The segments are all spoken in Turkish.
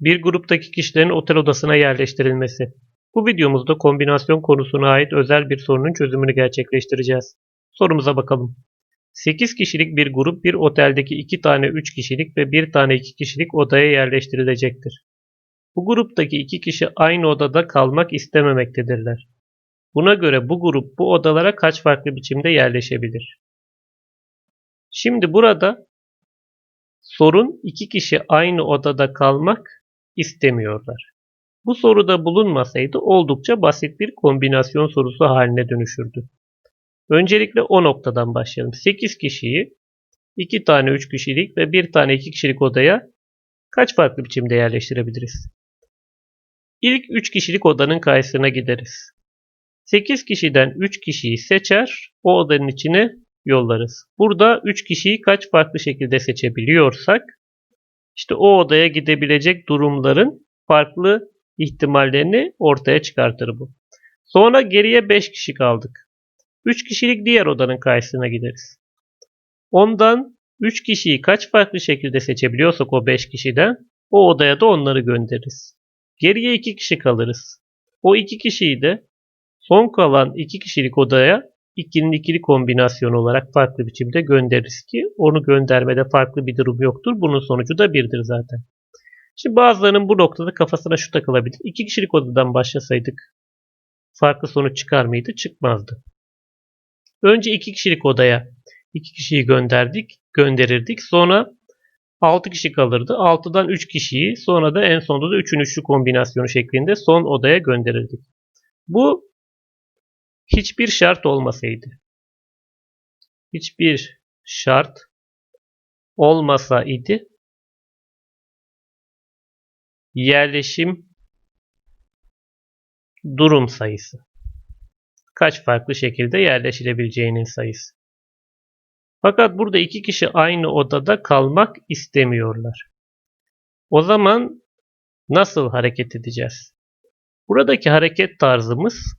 Bir gruptaki kişilerin otel odasına yerleştirilmesi. Bu videomuzda kombinasyon konusuna ait özel bir sorunun çözümünü gerçekleştireceğiz. Sorumuza bakalım. 8 kişilik bir grup bir oteldeki 2 tane 3 kişilik ve 1 tane 2 kişilik odaya yerleştirilecektir. Bu gruptaki 2 kişi aynı odada kalmak istememektedirler. Buna göre bu grup bu odalara kaç farklı biçimde yerleşebilir? Şimdi burada sorun iki kişi aynı odada kalmak istemiyorlar. Bu soruda bulunmasaydı oldukça basit bir kombinasyon sorusu haline dönüşürdü. Öncelikle o noktadan başlayalım. 8 kişiyi 2 tane 3 kişilik ve 1 tane 2 kişilik odaya kaç farklı biçimde yerleştirebiliriz? İlk 3 kişilik odanın karşısına gideriz. 8 kişiden 3 kişiyi seçer, o odanın içine yollarız. Burada 3 kişiyi kaç farklı şekilde seçebiliyorsak, işte o odaya gidebilecek durumların farklı ihtimallerini ortaya çıkartır bu. Sonra geriye 5 kişi kaldık. 3 kişilik diğer odanın karşısına gideriz. Ondan 3 kişiyi kaç farklı şekilde seçebiliyorsak o 5 kişiden o odaya da onları göndeririz. Geriye 2 kişi kalırız. O 2 kişiyi de son kalan 2 kişilik odaya ikinin ikili kombinasyon olarak farklı biçimde göndeririz ki onu göndermede farklı bir durum yoktur. Bunun sonucu da birdir zaten. Şimdi bazılarının bu noktada kafasına şu takılabilir. 2 kişilik odadan başlasaydık farklı sonuç çıkar mıydı? Çıkmazdı. Önce 2 kişilik odaya 2 kişiyi gönderdik, gönderirdik. Sonra 6 kişi kalırdı. 6'dan 3 kişiyi sonra da en sonunda da 3'ün üçlü kombinasyonu şeklinde son odaya gönderirdik. Bu hiçbir şart olmasaydı. Hiçbir şart olmasa idi yerleşim durum sayısı. Kaç farklı şekilde yerleşilebileceğinin sayısı. Fakat burada iki kişi aynı odada kalmak istemiyorlar. O zaman nasıl hareket edeceğiz? Buradaki hareket tarzımız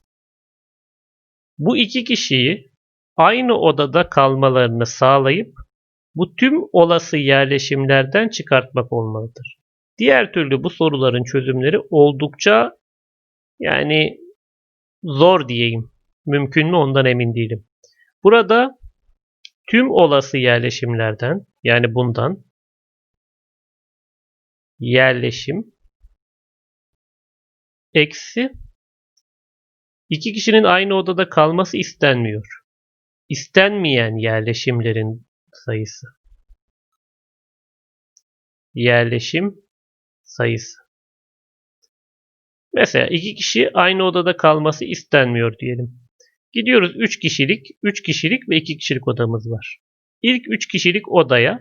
bu iki kişiyi aynı odada kalmalarını sağlayıp bu tüm olası yerleşimlerden çıkartmak olmalıdır. Diğer türlü bu soruların çözümleri oldukça yani zor diyeyim. Mümkün mü ondan emin değilim. Burada tüm olası yerleşimlerden yani bundan yerleşim eksi iki kişinin aynı odada kalması istenmiyor. İstenmeyen yerleşimlerin sayısı. Yerleşim sayısı. Mesela iki kişi aynı odada kalması istenmiyor diyelim. Gidiyoruz 3 kişilik, 3 kişilik ve 2 kişilik odamız var. İlk 3 kişilik odaya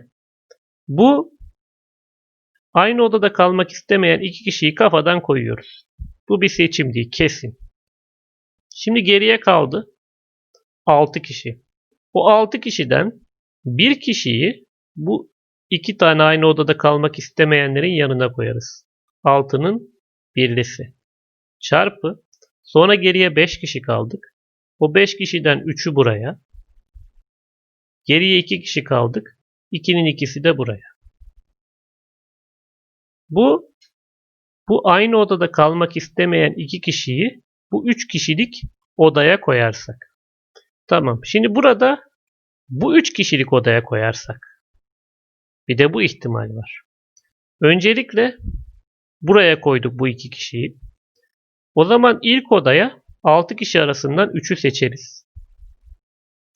bu aynı odada kalmak istemeyen 2 kişiyi kafadan koyuyoruz. Bu bir seçim değil, kesin. Şimdi geriye kaldı 6 kişi. O 6 kişiden bir kişiyi bu iki tane aynı odada kalmak istemeyenlerin yanına koyarız. 6'nın birlisi. Çarpı. Sonra geriye 5 kişi kaldık. O 5 kişiden 3'ü buraya. Geriye 2 kişi kaldık. 2'nin ikisi de buraya. Bu bu aynı odada kalmak istemeyen 2 kişiyi bu 3 kişilik odaya koyarsak. Tamam. Şimdi burada bu 3 kişilik odaya koyarsak. Bir de bu ihtimal var. Öncelikle buraya koyduk bu 2 kişiyi. O zaman ilk odaya 6 kişi arasından 3'ü seçeriz.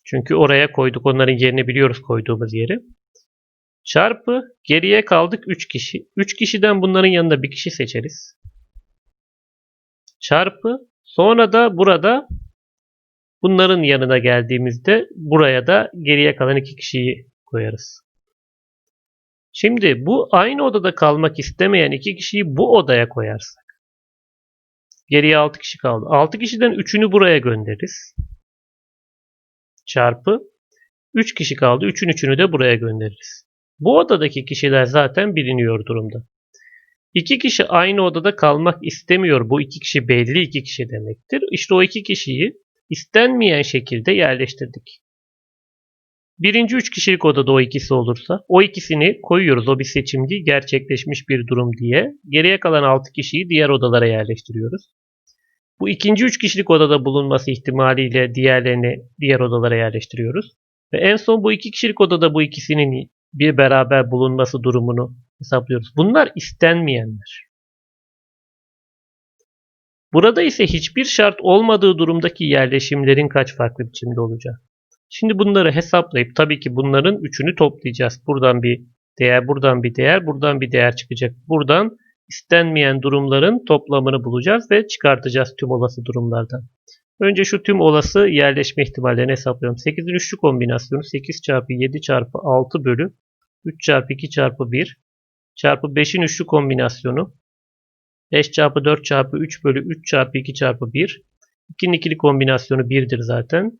Çünkü oraya koyduk. Onların yerini biliyoruz koyduğumuz yeri. Çarpı geriye kaldık 3 kişi. 3 kişiden bunların yanında bir kişi seçeriz. Çarpı sonra da burada bunların yanına geldiğimizde buraya da geriye kalan 2 kişiyi koyarız. Şimdi bu aynı odada kalmak istemeyen 2 kişiyi bu odaya koyarsak. Geriye 6 kişi kaldı. 6 kişiden 3'ünü buraya göndeririz. Çarpı 3 kişi kaldı. 3'ün 3'ünü de buraya göndeririz. Bu odadaki kişiler zaten biliniyor durumda. 2 kişi aynı odada kalmak istemiyor. Bu 2 kişi belli 2 kişi demektir. İşte o 2 kişiyi istenmeyen şekilde yerleştirdik. Birinci üç kişilik odada o ikisi olursa o ikisini koyuyoruz. O bir seçim değil gerçekleşmiş bir durum diye. Geriye kalan altı kişiyi diğer odalara yerleştiriyoruz. Bu ikinci üç kişilik odada bulunması ihtimaliyle diğerlerini diğer odalara yerleştiriyoruz. Ve en son bu iki kişilik odada bu ikisinin bir beraber bulunması durumunu hesaplıyoruz. Bunlar istenmeyenler. Burada ise hiçbir şart olmadığı durumdaki yerleşimlerin kaç farklı biçimde olacağı. Şimdi bunları hesaplayıp tabii ki bunların üçünü toplayacağız. Buradan bir değer, buradan bir değer, buradan bir değer çıkacak. Buradan istenmeyen durumların toplamını bulacağız ve çıkartacağız tüm olası durumlardan. Önce şu tüm olası yerleşme ihtimallerini hesaplıyorum. 8'in üçlü kombinasyonu 8 çarpı 7 çarpı 6 bölü 3 çarpı 2 çarpı 1 çarpı 5'in üçlü kombinasyonu 5 çarpı 4 çarpı 3 bölü 3 çarpı 2 çarpı 1 2'nin ikili kombinasyonu 1'dir zaten.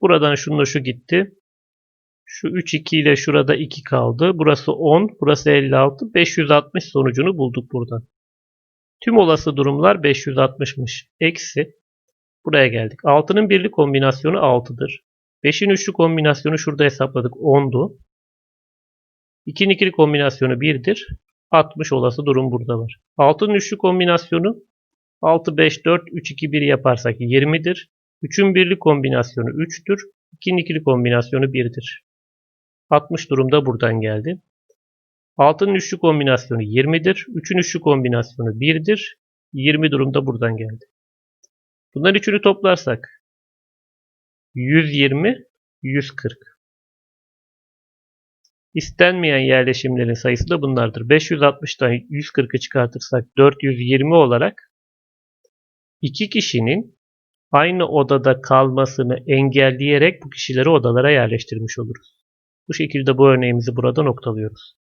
Buradan şununla şu gitti. Şu 3 2 ile şurada 2 kaldı. Burası 10, burası 56. 560 sonucunu bulduk buradan. Tüm olası durumlar 560'mış. Eksi. Buraya geldik. 6'nın birli kombinasyonu 6'dır. 5'in üçlü kombinasyonu şurada hesapladık 10'du. 2'nin ikili kombinasyonu 1'dir. 60 olası durum burada var. 6'nın üçlü kombinasyonu 6, 5, 4, 3, 2, 1 yaparsak 20'dir. 3'ün birli kombinasyonu 3'tür. 2'nin ikili kombinasyonu 1'dir. 60 durumda buradan geldi. 6'nın üçlü kombinasyonu 20'dir. 3'ün üçlü kombinasyonu 1'dir. 20 durumda buradan geldi. Bunların üçünü toplarsak 120, 140. İstenmeyen yerleşimlerin sayısı da bunlardır. 560'dan 140'ı çıkartırsak 420 olarak iki kişinin aynı odada kalmasını engelleyerek bu kişileri odalara yerleştirmiş oluruz. Bu şekilde bu örneğimizi burada noktalıyoruz.